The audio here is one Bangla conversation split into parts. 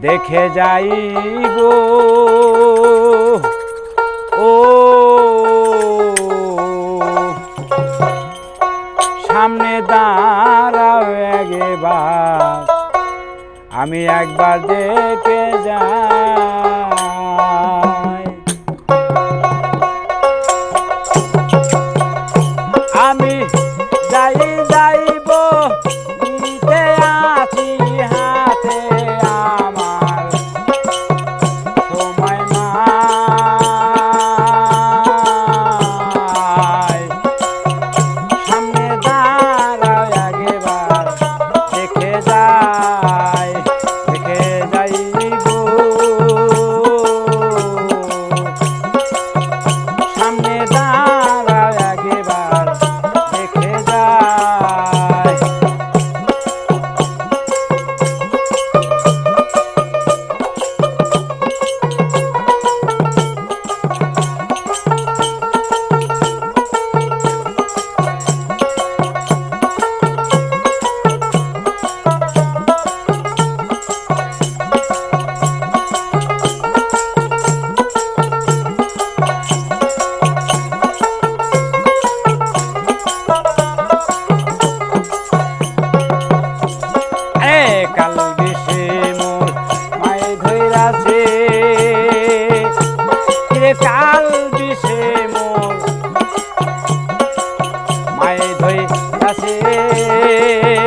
দেখে যাই গো। ও। সামনে দাঁড়াও একবার। আমি একবার দেখে যাই। আসে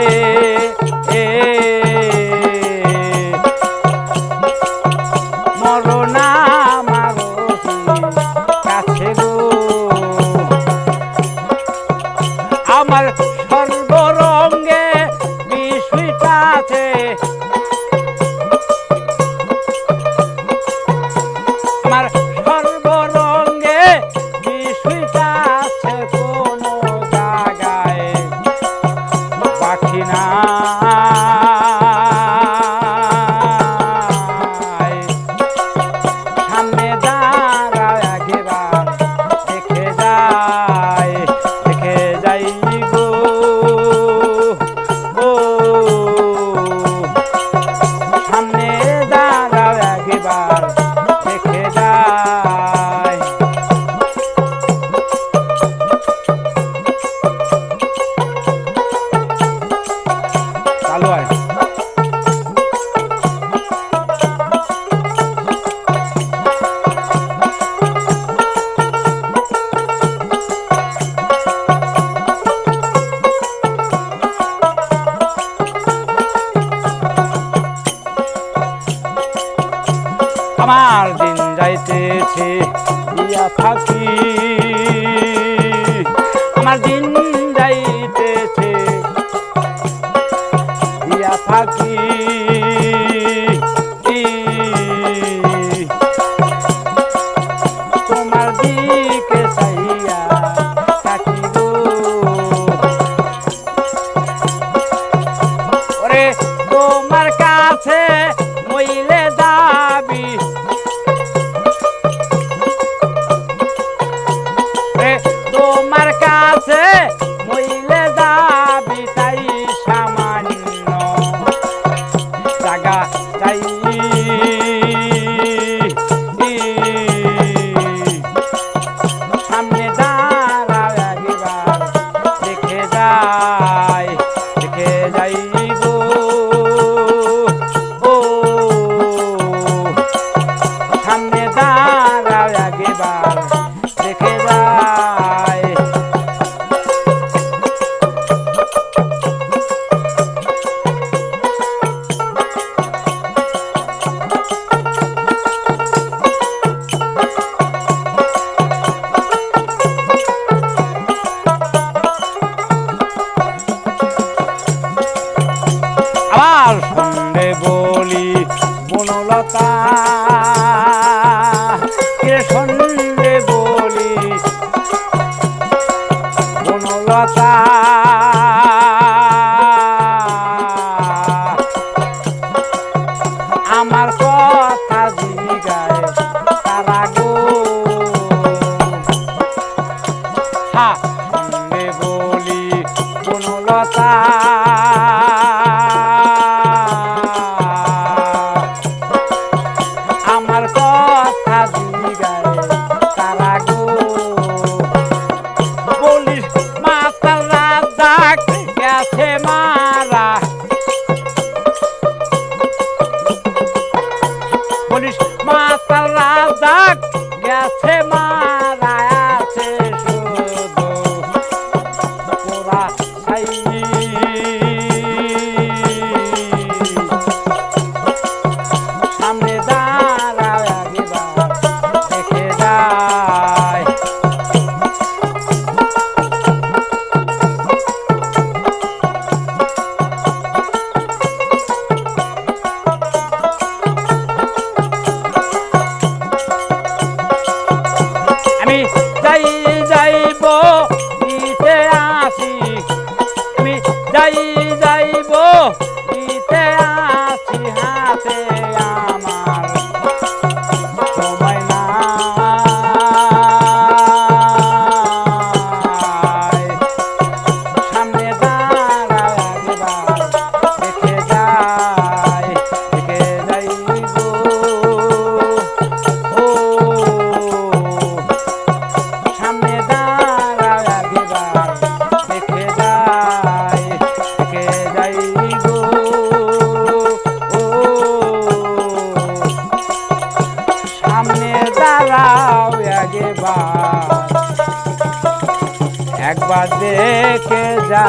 আছে দিয়া থাকি। আমার দিন যাইতেছে ইয়া ফাঁকি তোমার দিকে চাই তার সঙ্গে বলি বনলতা। কে সঙ্গে বলি বনলতা? কথা বিগারে তারা গো। বলিস মাতাল রাজাক গেছে মারা। বলিস মাতাল রাজাক গেছে মারা। দেখে যা।